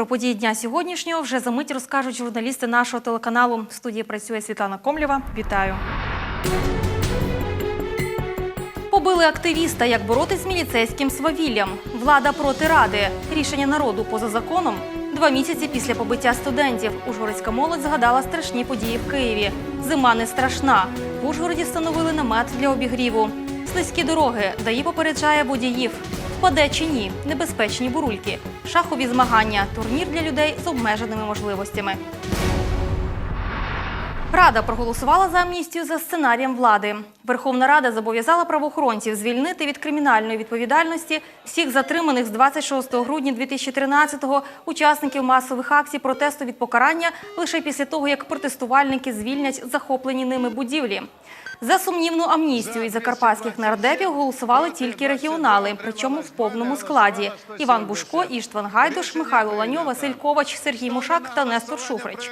про події дня сьогоднішнього вже за мить розкажуть журналісти нашого телеканалу. В студії працює Світлана Комлєва. Вітаю. Побили активіста, як боротись з міліцейським свавіллям. Влада проти ради. Рішення народу поза законом. Два місяці після побиття студентів Ужгородська молодь згадала страшні події в Києві. Зима не страшна. В Ужгороді встановили намет для обігріву. Слизькі дороги. ДАІ попереджає водіїв. Впаде чи ні? Небезпечні бурульки. Шахові змагання. Турнір для людей з обмеженими можливостями. Рада проголосувала за амністію за сценарієм влади. Верховна Рада зобов'язала правоохоронців звільнити від кримінальної відповідальності всіх затриманих з 26 грудня 2013-го учасників масових акцій протесту від покарання лише після того, як протестувальники звільнять захоплені ними будівлі. За сумнівну амністію із закарпатських нардепів голосували тільки регіонали, причому в повному складі: Іван Бушко, Іштван Гайдуш, Михайло Ланьо, Василь Ковач, Сергій Мушак та Нестор Шуфрич.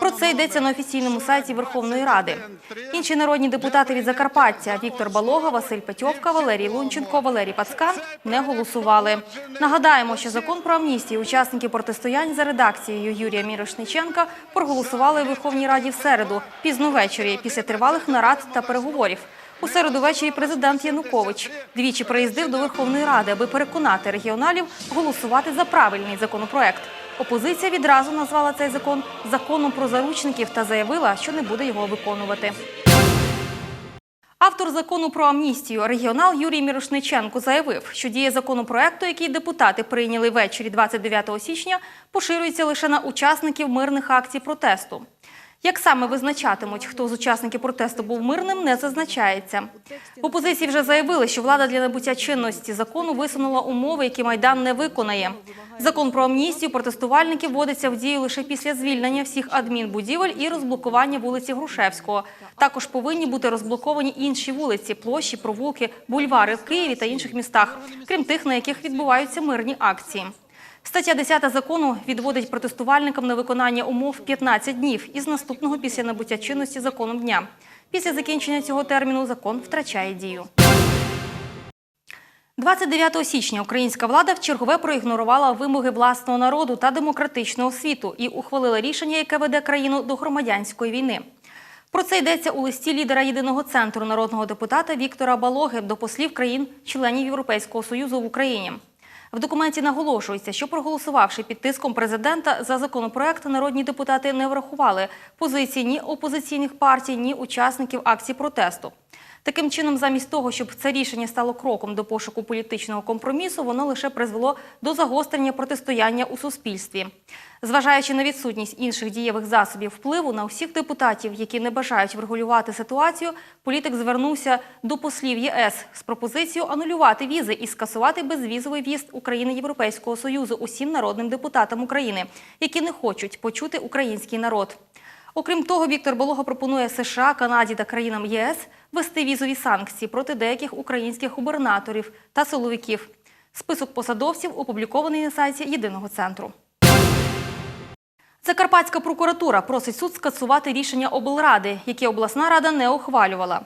Про це йдеться на офіційному сайті Верховної Ради. Інші народні депутати від Закарпаття Віктор Балога, Василь Петьовка, Валерій Лунченко, Валерій Пацкан не голосували. Нагадаємо, що закон про амністію учасників протистоянь за редакцією Юрія Мірошниченка проголосували у Верховній Раді в середу, пізно ввечері, після тривалих нарад та переговорів. У середу ввечері президент Янукович двічі приїздив до Верховної Ради, аби переконати регіоналів голосувати за правильний законопроект. Опозиція відразу назвала цей закон законом про заручників та заявила, що не буде його виконувати. Автор закону про амністію регіонал Юрій Мірошниченко заявив, що дія законопроекту, який депутати прийняли ввечері 29 січня, поширюється лише на учасників мирних акцій протесту. Як саме визначатимуть, хто з учасників протесту був мирним, не зазначається. Опозиції вже заявили, що влада для набуття чинності закону висунула умови, які Майдан не виконає. Закон про амністію протестувальників вводиться в дію лише після звільнення всіх адмінбудівель і розблокування вулиці Грушевського. Також повинні бути розблоковані інші вулиці, площі, провулки, бульвари в Києві та інших містах, крім тих, на яких відбуваються мирні акції. Стаття 10 закону відводить протестувальникам на виконання умов 15 днів із наступного після набуття чинності законом дня. Після закінчення цього терміну закон втрачає дію. 29 січня українська влада вчергове проігнорувала вимоги власного народу та демократичного світу і ухвалила рішення, яке веде країну до громадянської війни. Про це йдеться у листі лідера єдиного центру народного депутата Віктора Балоги до послів країн-членів Європейського союзу в Україні. В документі наголошується, що проголосувавши під тиском президента за законопроект, народні депутати не врахували позиції ні опозиційних партій, ні учасників акцій протесту. Таким чином, замість того, щоб це рішення стало кроком до пошуку політичного компромісу, воно лише призвело до загострення протистояння у суспільстві. Зважаючи на відсутність інших дієвих засобів впливу на усіх депутатів, які не бажають врегулювати ситуацію, політик звернувся до послів ЄС з пропозицією анулювати візи і скасувати безвізовий в'їзд України Європейського союзу усім народним депутатам України, які не хочуть почути український народ. Окрім того, Віктор Болога пропонує США, Канаді та країнам ЄС ввести візові санкції проти деяких українських губернаторів та силовиків. Список посадовців опублікований на сайті єдиного центру. Закарпатська прокуратура просить суд скасувати рішення облради, яке обласна рада не ухвалювала.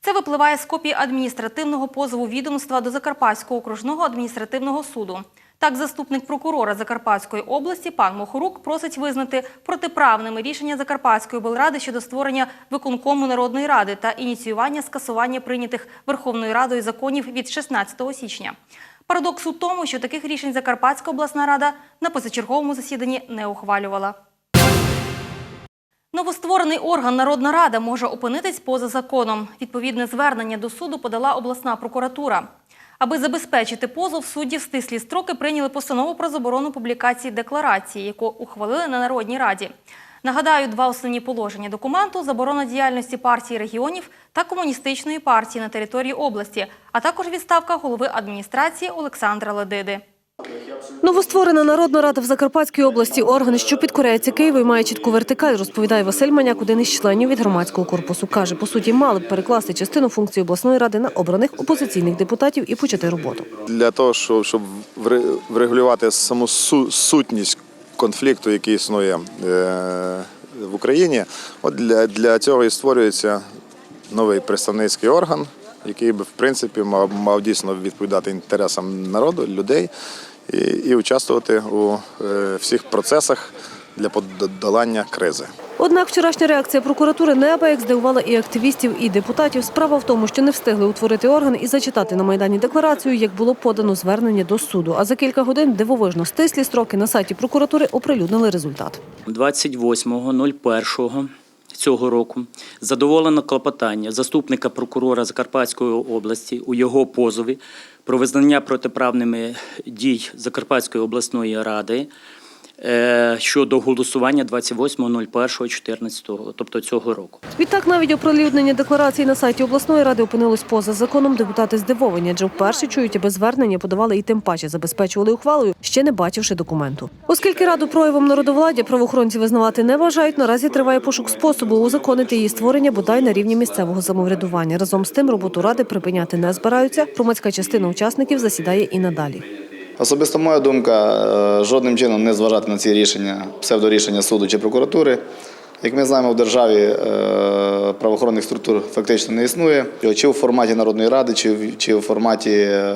Це випливає з копії адміністративного позову відомства до Закарпатського окружного адміністративного суду. Так, заступник прокурора Закарпатської області пан Мохорук просить визнати протиправними рішення Закарпатської облради щодо створення виконкому Народної ради та ініціювання скасування прийнятих Верховною Радою законів від 16 січня. Парадокс у тому, що таких рішень Закарпатська обласна рада на позачерговому засіданні не ухвалювала. Новостворений орган Народна рада може опинитись поза законом. Відповідне звернення до суду подала обласна прокуратура. Аби забезпечити позов, судді в стислі строки прийняли постанову про заборону публікації декларації, яку ухвалили на Народній раді. Нагадаю, два основні положення документу заборона діяльності партії регіонів та комуністичної партії на території області, а також відставка голови адміністрації Олександра Ледиди. Новостворена Народна рада в Закарпатській області орган, що підкоряється Києву і має чітку вертикаль, розповідає Василь Маняк, один із членів від громадського корпусу. Каже, по суті, мали б перекласти частину функцій обласної ради на обраних опозиційних депутатів і почати роботу. для того, щоб, щоб вре- врегулювати саму сутність конфлікту, який існує е, в Україні, от для цього і створюється новий представницький орган, який би в принципі мав, мав дійсно відповідати інтересам народу, людей і, і участвувати у е, всіх процесах для подолання кризи. Однак вчорашня реакція прокуратури неабияк здивувала і активістів, і депутатів. Справа в тому, що не встигли утворити орган і зачитати на майдані декларацію, як було подано звернення до суду. А за кілька годин дивовижно стислі строки на сайті прокуратури оприлюднили результат. 28.01 цього року. Задоволено клопотання заступника прокурора Закарпатської області у його позові про визнання протиправними дій Закарпатської обласної ради щодо голосування 28.01.14, тобто цього року. Відтак, навіть оприлюднення декларації на сайті обласної ради опинилось поза законом. Депутати здивовані, адже вперше чують, аби звернення подавали і тим паче забезпечували ухвалою, ще не бачивши документу. Оскільки раду проявом народовладдя правоохоронці визнавати не вважають, наразі триває пошук способу узаконити її створення бодай на рівні місцевого самоврядування. Разом з тим роботу ради припиняти не збираються. Громадська частина учасників засідає і надалі. Особисто моя думка е, жодним чином не зважати на ці рішення, псевдорішення суду чи прокуратури. Як ми знаємо, в державі е, правоохоронних структур фактично не існує. Чи в форматі Народної ради, чи в, форматі е,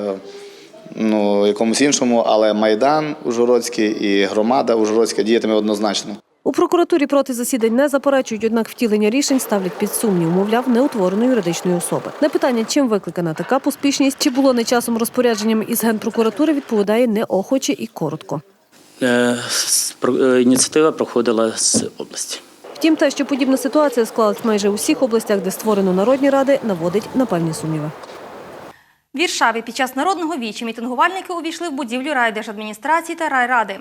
ну, якомусь іншому, але Майдан Ужгородський і громада Ужгородська діятиме однозначно. У прокуратурі проти засідань не заперечують, однак втілення рішень ставлять під сумнів, мовляв, неутвореної юридичної особи. На питання, чим викликана така поспішність, чи було не часом розпорядженням із генпрокуратури, відповідає неохоче і коротко. Е, е, Ініціатива проходила з області. Втім, те, що подібна ситуація склалась майже у всіх областях, де створено народні ради, наводить на певні сумніви. В Віршаві під час народного вічі мітингувальники увійшли в будівлю райдержадміністрації та райради.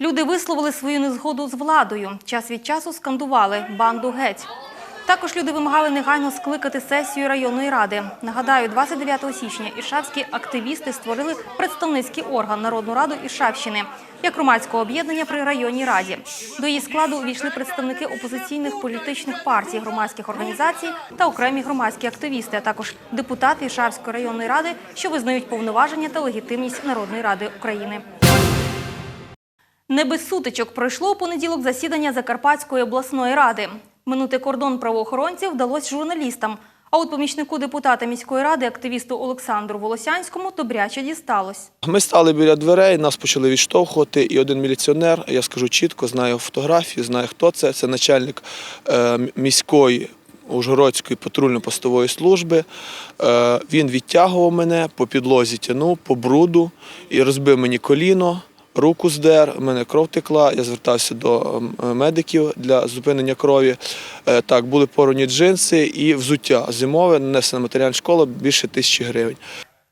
Люди висловили свою незгоду з владою. Час від часу скандували банду геть. Також люди вимагали негайно скликати сесію районної ради. Нагадаю, 29 січня іршавські активісти створили представницький орган Народну раду Іршавщини як громадського об'єднання при районній раді. До її складу увійшли представники опозиційних політичних партій, громадських організацій та окремі громадські активісти, а також депутати Іршавської районної ради, що визнають повноваження та легітимність Народної ради України. Не без сутичок пройшло у понеділок засідання Закарпатської обласної ради. Минути кордон правоохоронців вдалося журналістам. А от помічнику депутата міської ради, активісту Олександру Волосянському, добряче дісталось. Ми стали біля дверей, нас почали відштовхувати, і один міліціонер, я скажу чітко, знаю фотографію, знаю, хто це. Це начальник е, міської Ужгородської патрульно-постової служби. Е, він відтягував мене по підлозі, тянув по бруду і розбив мені коліно. Руку здер, в мене кров текла, я звертався до е, медиків для зупинення крові. Е, Так, були порвані джинси і взуття зимове, нанесена матеріальна школа більше тисячі гривень.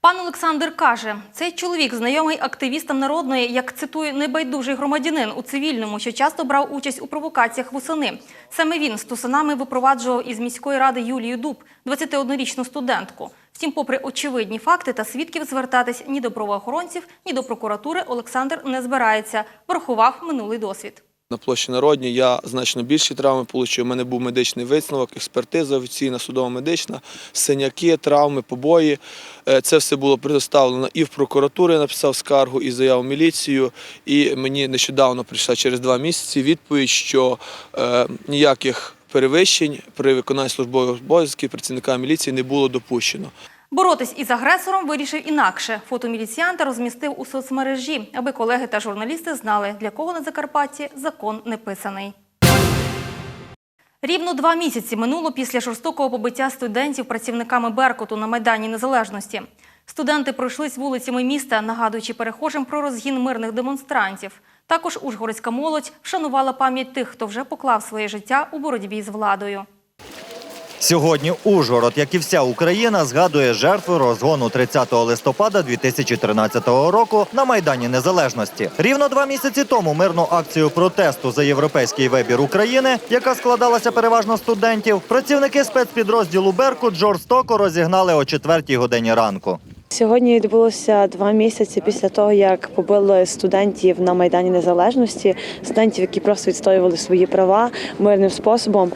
Пан Олександр каже, цей чоловік знайомий активістам народної, як цитує небайдужий громадянин у цивільному, що часто брав участь у провокаціях восени. Саме він з тусанами випроваджував із міської ради Юлію Дуб, 21-річну студентку. Втім, попри очевидні факти та свідків звертатись ні до правоохоронців, ні до прокуратури, Олександр не збирається. Врахував минулий досвід. На площі Народній я значно більші травми отримав. У мене був медичний висновок, експертиза офіційна, судово-медична, синяки, травми, побої. Е, Це все було предоставлено і в прокуратуру, я написав скаргу, і заяву в міліцію. І мені нещодавно прийшла через два місяці відповідь, що е, ніяких перевищень при виконанні службових обов'язків працівника міліції не було допущено. Боротись із агресором вирішив інакше. Фото міліціянта розмістив у соцмережі, аби колеги та журналісти знали, для кого на Закарпатті закон не писаний. Рівно два місяці минуло після жорстокого побиття студентів працівниками Беркуту на Майдані Незалежності. Студенти пройшлись вулицями міста, нагадуючи перехожим про розгін мирних демонстрантів. Також ужгородська молодь вшанувала пам'ять тих, хто вже поклав своє життя у боротьбі з владою. Сьогодні Ужгород, як і вся Україна, згадує жертви розгону 30 листопада 2013 року на Майдані Незалежності. Рівно два місяці тому мирну акцію протесту за європейський вибір України, яка складалася переважно студентів, працівники спецпідрозділу Беркут жорстоко розігнали о 4 годині ранку. Сьогодні відбулося два місяці після того, як побили студентів на Майдані Незалежності, студентів, які просто відстоювали свої права мирним способом.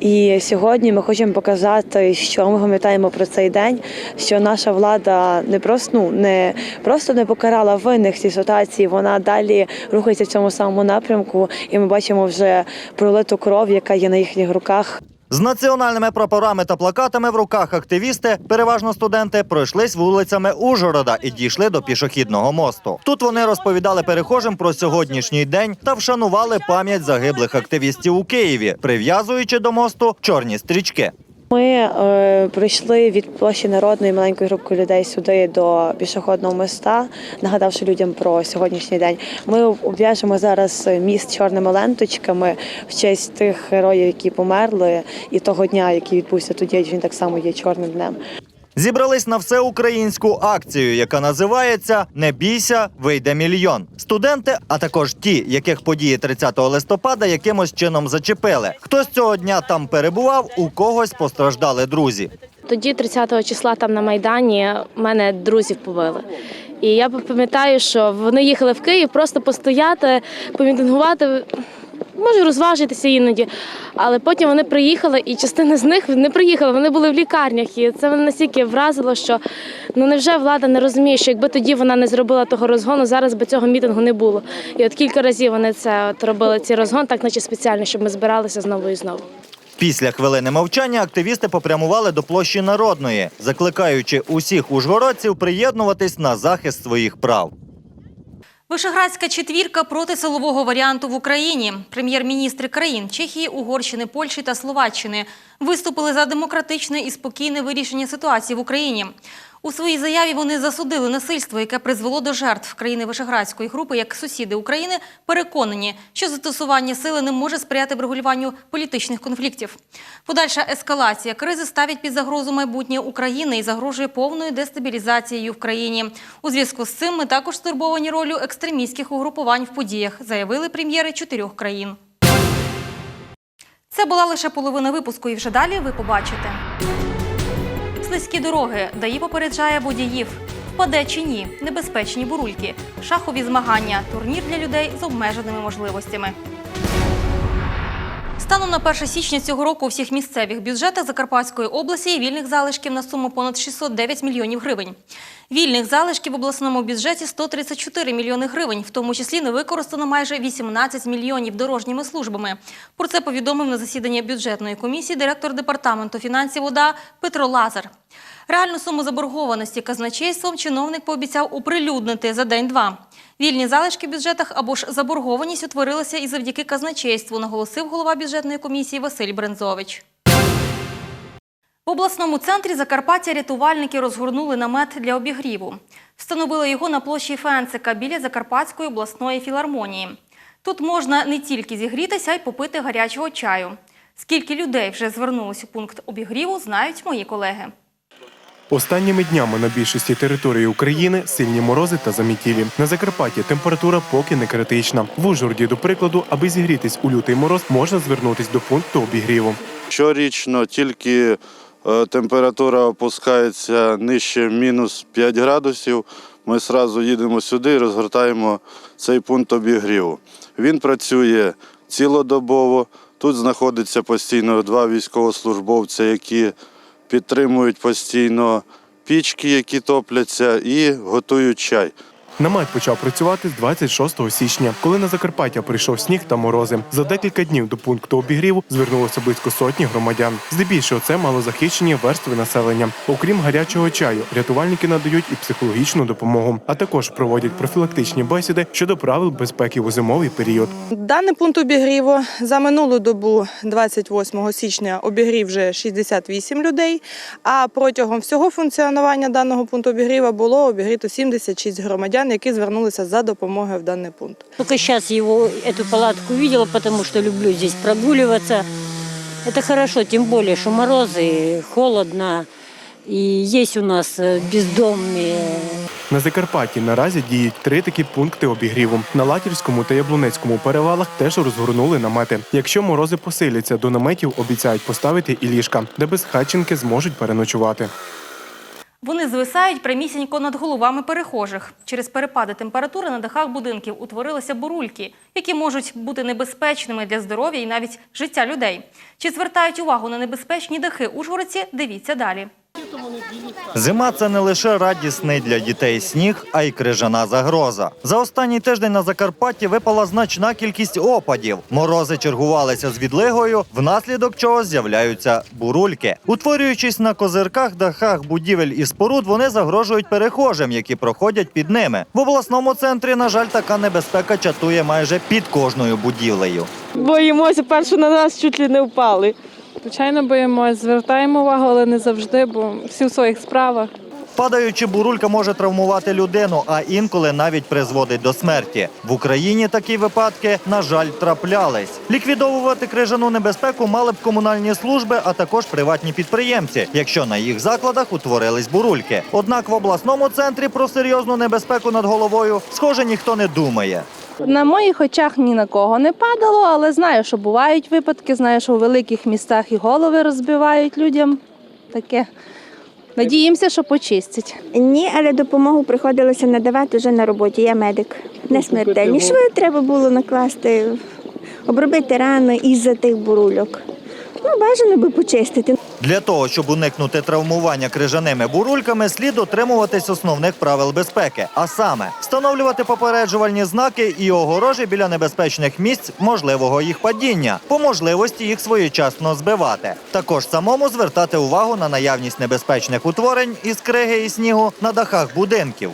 І сьогодні ми хочемо показати, що ми пам'ятаємо про цей день, що наша влада не просто ну, не просто не покарала винних цій ситуації, вона далі рухається в цьому самому напрямку, і ми бачимо вже пролиту кров, яка є на їхніх руках. З національними прапорами та плакатами в руках активісти, переважно студенти, пройшлись вулицями Ужгорода і дійшли до пішохідного мосту. Тут вони розповідали перехожим про сьогоднішній день та вшанували пам'ять загиблих активістів у Києві, прив'язуючи до мосту чорні стрічки. Ми е, прийшли від площі народної маленької групки людей сюди до пішохідного моста, нагадавши людям про сьогоднішній день. Ми обв'яжемо зараз міст чорними ленточками в честь тих героїв, які померли, і того дня, який відбувся тоді, він так само є чорним днем. Зібрались на всеукраїнську акцію, яка називається Не бійся, вийде мільйон. Студенти, а також ті, яких події 30 листопада якимось чином зачепили. Хтось цього дня там перебував, у когось постраждали друзі. Тоді, 30 числа, там на Майдані, мене друзів побили. І я пам'ятаю, що вони їхали в Київ просто постояти, помітингувати, може розважитися іноді. Але потім вони приїхали, і частина з них не приїхала, вони були в лікарнях. І це мене настільки вразило, що ну невже влада не розуміє, що якби тоді вона не зробила того розгону, зараз би цього мітингу не було. І от кілька разів вони це от робили цей розгон, так наче спеціально, щоб ми збиралися знову і знову. Після хвилини мовчання активісти попрямували до площі Народної, закликаючи усіх ужгородців приєднуватись на захист своїх прав. Вишеградська четвірка проти силового варіанту в Україні. Прем'єр-міністри країн Чехії, Угорщини, Польщі та Словаччини виступили за демократичне і спокійне вирішення ситуації в Україні. У своїй заяві вони засудили насильство, яке призвело до жертв країни Вишеградської групи, як сусіди України переконані, що застосування сили не може сприяти врегулюванню політичних конфліктів. Подальша ескалація кризи ставить під загрозу майбутнє України і загрожує повною дестабілізацією в країні. У зв'язку з цим ми також стурбовані ролью екстремістських угрупувань в подіях, заявили прем'єри чотирьох країн. Це була лише половина випуску, і вже далі ви побачите. Слизькі дороги, ДАІ попереджає водіїв. Впаде чи ні, небезпечні бурульки, шахові змагання, турнір для людей з обмеженими можливостями. Станом на 1 січня цього року у всіх місцевих бюджетах Закарпатської області є вільних залишків на суму понад 609 мільйонів гривень. Вільних залишків в обласному бюджеті 134 мільйони гривень, в тому числі не використано майже 18 мільйонів дорожніми службами. Про це повідомив на засіданні бюджетної комісії директор департаменту фінансів ОДА Петро Лазар. Реальну суму заборгованості казначейством чиновник пообіцяв оприлюднити за день-два. Вільні залишки в бюджетах або ж заборгованість утворилася і завдяки казначейству, наголосив голова бюджетної комісії Василь Брензович. В обласному центрі Закарпаття рятувальники розгорнули намет для обігріву. Встановили його на площі Фенцика біля Закарпатської обласної філармонії. Тут можна не тільки зігрітися, а й попити гарячого чаю. Скільки людей вже звернулось у пункт обігріву, знають мої колеги. Останніми днями на більшості території України сильні морози та замітілі. На Закарпатті температура поки не критична. В Ужгороді, до прикладу, аби зігрітись у лютий мороз, можна звернутись до пункту обігріву. Щорічно тільки е, температура опускається нижче мінус 5 градусів. Ми одразу їдемо сюди і розгортаємо цей пункт обігріву. Він працює цілодобово. Тут знаходиться постійно два військовослужбовця, які підтримують постійно пічки, які топляться, і готують чай. Намет почав працювати з 26 січня, коли на Закарпаття прийшов сніг та морози. За декілька днів до пункту обігріву звернулося близько сотні громадян. Здебільшого це малозахищені верстви населення. Окрім гарячого чаю, рятувальники надають і психологічну допомогу, а також проводять профілактичні бесіди щодо правил безпеки у зимовий період. Даний пункт обігріву за минулу добу, 28 січня, обігрів вже 68 людей. А протягом всього функціонування даного пункту обігріва було обігріто 76 громадян, які звернулися за допомогою в даний пункт. Только сейчас его, эту палатку увидела, потому что люблю здесь прогуливаться. Это хорошо, тем более, что морозы, холодно. И есть у нас э, бездомные На Закарпатті наразі діють три такі пункти обігріву. На Латівському та Яблунецькому перевалах теж розгорнули намети. Якщо морози посиляться, до наметів обіцяють поставити і ліжка, де безхатченки зможуть переночувати. Вони звисають прямісінько над головами перехожих. Через перепади температури на дахах будинків утворилися бурульки, які можуть бути небезпечними для здоров'я і навіть життя людей. Чи звертають увагу на небезпечні дахи ужгородці? Дивіться далі. Зима це не лише радісний для дітей сніг, а й крижана загроза. За останній тиждень на Закарпатті випала значна кількість опадів. Морози чергувалися з відлигою, внаслідок чого з'являються бурульки. Утворюючись на козирках, дахах будівель і споруд, вони загрожують перехожим, які проходять під ними. В обласному центрі, на жаль, така небезпека чатує майже під кожною будівлею. Боїмося, перше на нас чуть ли не впали. Звичайно, боїмося, звертаємо увагу, але не завжди, бо всі в своїх справах. Падаючи бурулька може травмувати людину, а інколи навіть призводить до смерті. В Україні такі випадки, на жаль, траплялись. Ліквідовувати крижану небезпеку мали б комунальні служби, а також приватні підприємці, якщо на їх закладах утворились бурульки. Однак в обласному центрі про серйозну небезпеку над головою, схоже, ніхто не думає. На моїх очах ні на кого не падало, але знаю, що бувають випадки, знаю, що у великих містах і голови розбивають людям. Таке. Надіємося, що почистять. Ні, але допомогу приходилося надавати вже на роботі. Я медик. Не смертельні. Шви треба було накласти, обробити рани із-за тих бурульок. Ну, бажано би почистити. Для того, щоб уникнути травмування крижаними бурульками, слід дотримуватись основних правил безпеки, а саме встановлювати попереджувальні знаки і огорожі біля небезпечних місць можливого їх падіння, по можливості їх своєчасно збивати. Також самому звертати увагу на наявність небезпечних утворень із криги і снігу на дахах будинків.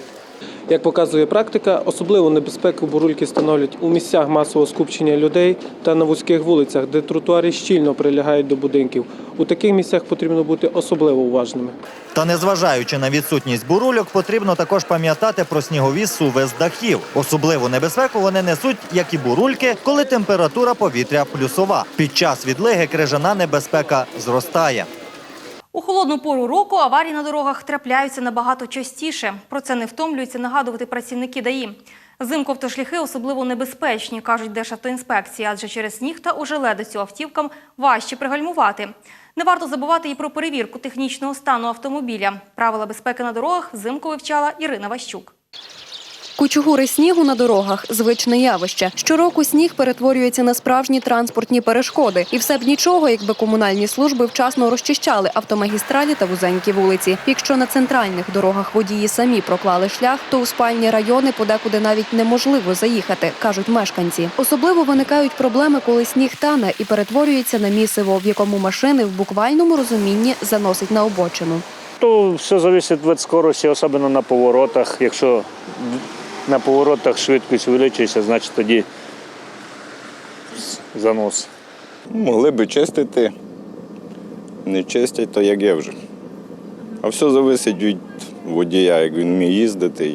Як показує практика, особливу небезпеку бурульки становлять у місцях масового скупчення людей та на вузьких вулицях, де тротуари щільно прилягають до будинків. У таких місцях потрібно бути особливо уважними. Та незважаючи на відсутність бурульок, потрібно також пам'ятати про снігові суви з дахів. Особливу небезпеку вони несуть, як і бурульки, коли температура повітря плюсова. Під час відлиги крижана небезпека зростає. У холодну пору року аварії на дорогах трапляються набагато частіше. Про це не втомлюються нагадувати працівники ДАІ. Зимку автошляхи особливо небезпечні, кажуть Державтоінспекції, адже через сніг та ожеледицю автівкам важче пригальмувати. Не варто забувати і про перевірку технічного стану автомобіля. Правила безпеки на дорогах взимку вивчала Ірина Ващук. Кучугури снігу на дорогах звичне явище. Щороку сніг перетворюється на справжні транспортні перешкоди, і все б нічого, якби комунальні служби вчасно розчищали автомагістралі та вузенькі вулиці. Якщо на центральних дорогах водії самі проклали шлях, то у спальні райони подекуди навіть неможливо заїхати, кажуть мешканці. Особливо виникають проблеми, коли сніг тане і перетворюється на місиво, в якому машини в буквальному розумінні заносить на обочину. То все залежить від скорості, особливо на поворотах. Якщо на поворотах швидкість увеличується, значить тоді занос. Могли би чистити, не чистять, то як є вже. А все залежить від водія, як він вміє їздити.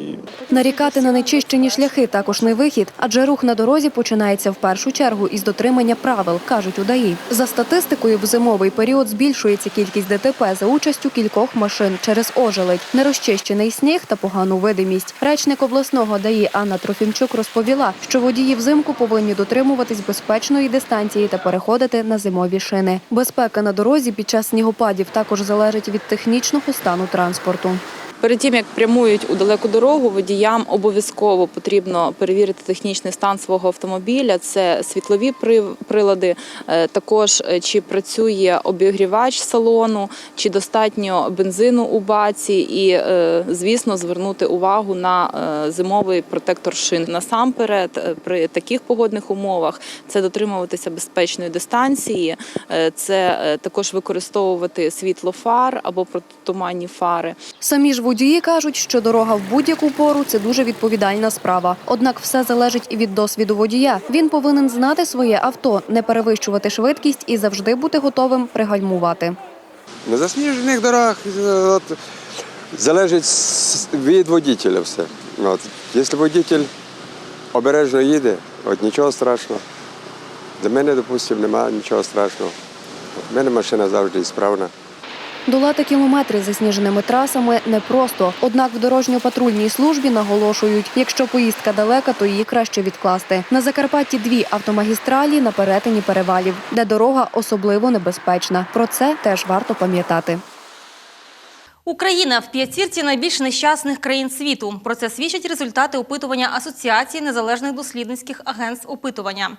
Нарікати на нечищені шляхи також не вихід, адже рух на дорозі починається в першу чергу із дотримання правил, кажуть у ДАІ. За статистикою, в зимовий період збільшується кількість ДТП за участю кількох машин через ожеледь, нерозчищений сніг та погану видимість. Речник обласного ДАІ Анна Трофімчук розповіла, що водії взимку повинні дотримуватись безпечної дистанції та переходити на зимові шини. Безпека на дорозі під час снігопадів також залежить від технічного стану транспорту. Перед тим як прямують у далеку дорогу, водіям обов'язково потрібно перевірити технічний стан свого автомобіля. Це світлові прилади, е, також е, чи працює обігрівач салону, чи достатньо бензину у баці, і е, звісно звернути увагу на зимовий протектор шин. Насамперед, при таких погодних умовах це дотримуватися безпечної дистанції, це також використовувати світло фар або протитуманні фари. Самі ж водії кажуть, що дорога в будь-яку пору це дуже відповідальна справа. Однак все залежить і від досвіду водія. Він повинен знати своє авто, не перевищувати швидкість і завжди бути готовим пригальмувати. На засніжених дорогах е, залежить від водителя все. Якщо водитель обережно їде, нічого страшного. Для мене, допустимо, немає нічого страшного. У мене машина завжди справна. Долати кілометри засніженими трасами непросто. Однак в дорожньо-патрульній службі наголошують, якщо поїздка далека, то її краще відкласти. На Закарпатті дві автомагістралі на перетині перевалів, де дорога особливо небезпечна. Про це теж варто пам'ятати. Україна в п'ятірці найбільш нещасних країн світу. Про це свідчать результати опитування Асоціації незалежних дослідницьких агентств опитування.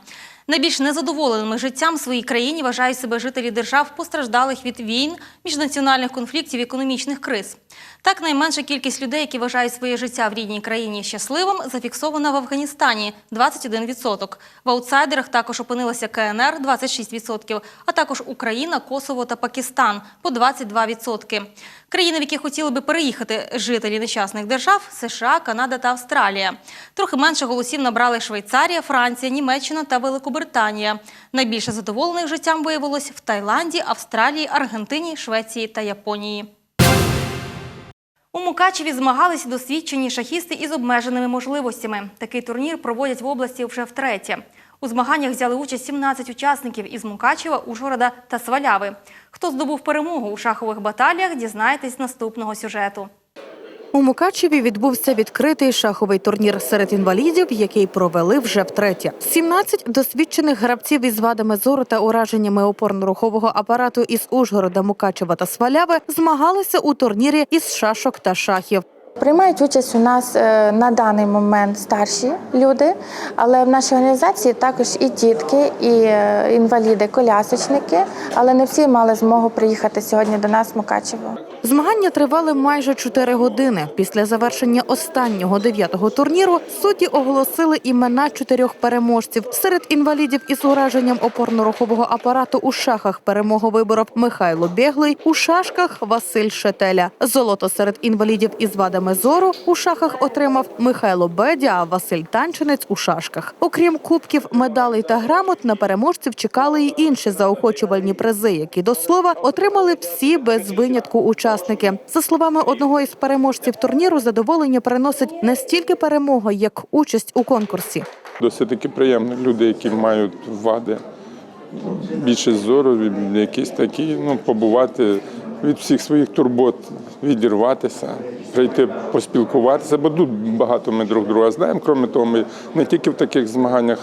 Найбільш незадоволеними життям в своїй країні вважають себе жителі держав, постраждалих від війн, міжнаціональних конфліктів, економічних криз. Так, найменша кількість людей, які вважають своє життя в рідній країні щасливим, зафіксована в Афганістані – 21%. В аутсайдерах також опинилася КНР – 26%, а також Україна, Косово та Пакистан – по 22%. Країни, в які хотіли би переїхати жителі нещасних держав – США, Канада та Австралія. Трохи менше голосів набрали Швейцарія, Франція, Німеччина та Великобританія. Найбільше задоволених життям виявилось в Таїланді, Австралії, Аргентині, Швеції та Японії. У Мукачеві змагалися досвідчені шахісти із обмеженими можливостями. Такий турнір проводять в області вже втретє. У змаганнях взяли участь 17 учасників із Мукачева, Ужгорода та Сваляви. Хто здобув перемогу у шахових баталіях, дізнаєтесь з наступного сюжету. У Мукачеві відбувся відкритий шаховий турнір серед інвалідів, який провели вже втретє. 17 досвідчених гравців із вадами зору та ураженнями опорно-рухового апарату із Ужгорода, Мукачева та Сваляви змагалися у турнірі із шашок та шахів. Приймають участь у нас е, на даний момент старші люди, але в нашій організації також і дітки, і е, інваліди, колясочники, але не всі мали змогу приїхати сьогодні до нас в Мукачево. Змагання тривали майже 4 години. Після завершення останнього дев'ятого турніру судді оголосили імена чотирьох переможців. Серед інвалідів із ураженням опорно-рухового апарату у шахах перемогу виборов Михайло Бєглий, у шашках Василь Шетеля. Золото серед інвалідів із вадами зору у шахах отримав Михайло Бедя, а Василь Танчинець у шашках. Окрім кубків, медалей та грамот, на переможців чекали й інші заохочувальні призи, які до слова отримали всі без винятку учасники. За словами одного із переможців турніру, задоволення приносить не стільки перемога, як участь у конкурсі. Досить таки приємно. Люди, які мають вади, більше зору, якісь такі, ну, побувати від всіх своїх турбот, відірватися, прийти поспілкуватися, бо тут багато ми друг друга знаємо. Крім того, ми не тільки в таких змаганнях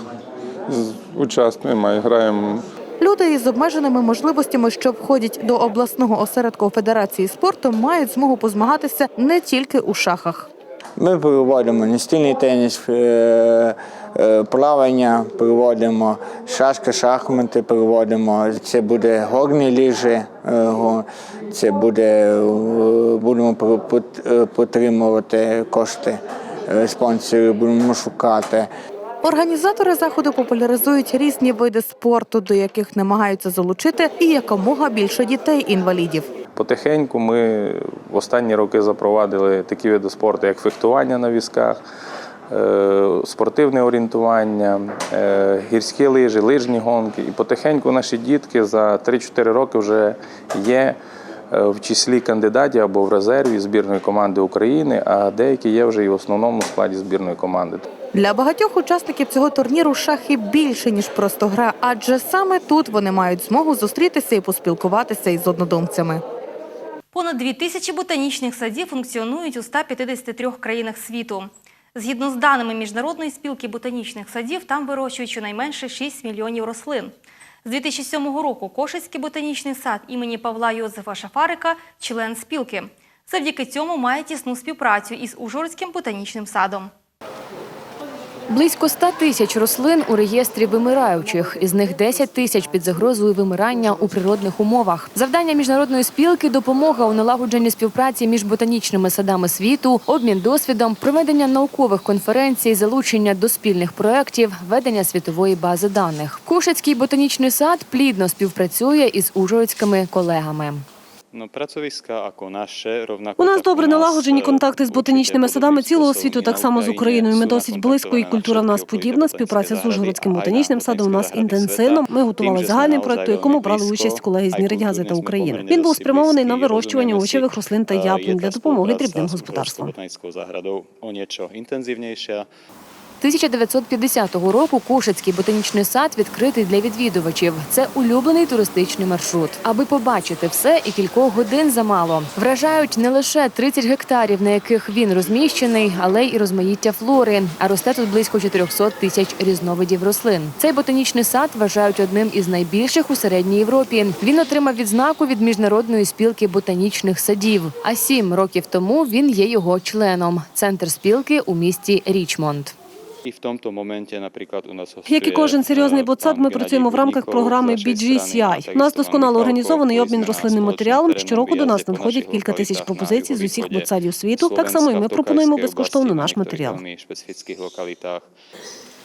участвуємо, а й граємо Люди із обмеженими можливостями, що входять до обласного осередку Федерації спорту, мають змогу позмагатися не тільки у шахах. Ми проводимо настільний теніс, е, е, плавання, проводимо шашки, шахмати проводимо. Це буде горні ліжі, е, це буде будемо підтримувати кошти спонсорів, будемо шукати. Організатори заходу популяризують різні види спорту, до яких намагаються залучити і якомога більше дітей-інвалідів. Потихеньку ми в останні роки запровадили такі види спорту, як фехтування на візках, е, спортивне орієнтування, е, гірські лижі, лижні гонки. І потихеньку наші дітки за 3-4 роки вже є в числі кандидатів або в резерві збірної команди України, а деякі є вже і в основному складі збірної команди. Для багатьох учасників цього турніру шахи більше ніж просто гра, адже саме тут вони мають змогу зустрітися і поспілкуватися із однодумцями. Понад 2 тисячі ботанічних садів функціонують у 153 країнах світу. Згідно з даними Міжнародної спілки ботанічних садів, там вирощують щонайменше 6 мільйонів рослин. З 2007 року Кошицький ботанічний сад імені Павла Йозефа Шафарика – член спілки. Завдяки цьому має тісну співпрацю із Ужгородським ботанічним садом. Близько 100 тисяч рослин у реєстрі вимираючих, із них 10 тисяч під загрозою вимирання у природних умовах. Завдання міжнародної спілки допомога у налагодженні співпраці між ботанічними садами світу, обмін досвідом, проведення наукових конференцій, залучення до спільних проєктів, ведення світової бази даних. Кушацький ботанічний сад плідно співпрацює із ужгородськими колегами. Rovnako У нас добре налагоджені е, контакти з ботанічними садами цілого світу, так само з Україною. Ми досить близько, і культура в нас подібна. Співпраця з Ужгородським ботанічним садом у нас інтенсивно. Ми готували загальний проект, у якому брали участь колеги з а й та України. Він був спрямований на вирощування овочевих рослин та яблунь для допомоги дрібним господарствам. Ботанічною заградою о 1950 року Кошицький ботанічний сад відкритий для відвідувачів. Це улюблений туристичний маршрут. Аби побачити все, і кількох годин замало. Вражають не лише 30 гектарів, на яких він розміщений, але й розмаїття флори. А росте тут близько 400 тисяч різновидів рослин. Цей ботанічний сад вважають одним із найбільших у середній Європі. Він отримав відзнаку від міжнародної спілки ботанічних садів. А сім років тому він є його членом. Центр спілки у місті Річмонд. І в тому моменті, наприклад, у нас Як і кожен серйозний ботсад, ми працюємо в рамках програми BGCI. У нас досконало організований обмін рослинним матеріалом. Щороку до нас надходять кілька тисяч пропозицій з усіх ботсадів світу. Так само і ми пропонуємо безкоштовно наш матеріал.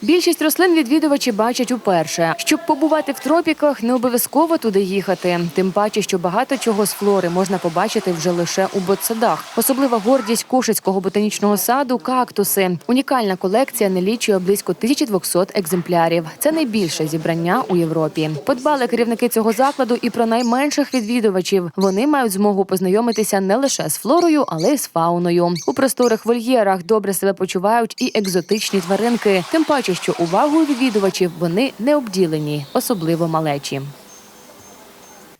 Більшість рослин відвідувачі бачать уперше. Щоб побувати в тропіках, не обов'язково туди їхати. Тим паче, що багато чого з флори можна побачити вже лише у ботсадах. Особлива гордість Кушицького ботанічного саду кактуси. Унікальна колекція налічує близько 1200 екземплярів. Це найбільше зібрання у Європі. Подбали керівники цього закладу і про найменших відвідувачів. Вони мають змогу познайомитися не лише з флорою, але й з фауною. У просторих вольєрах добре себе почувають і екзотичні тваринки. Тим паче, що увагою відвідувачів вони не обділені, особливо малечі.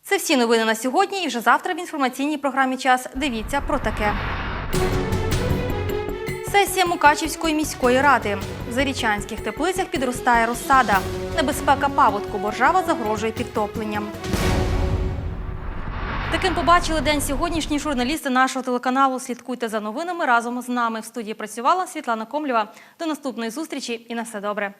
Це всі новини на сьогодні. І вже завтра в інформаційній програмі час дивіться про таке. Сесія Мукачівської міської ради. В Зарічанських теплицях підростає розсада. Небезпека паводку боржава загрожує підтопленням. Таким побачили день сьогоднішні журналісти нашого телеканалу. Слідкуйте за новинами разом з нами. В студії працювала Світлана Комлєва. До наступної зустрічі і на все добре.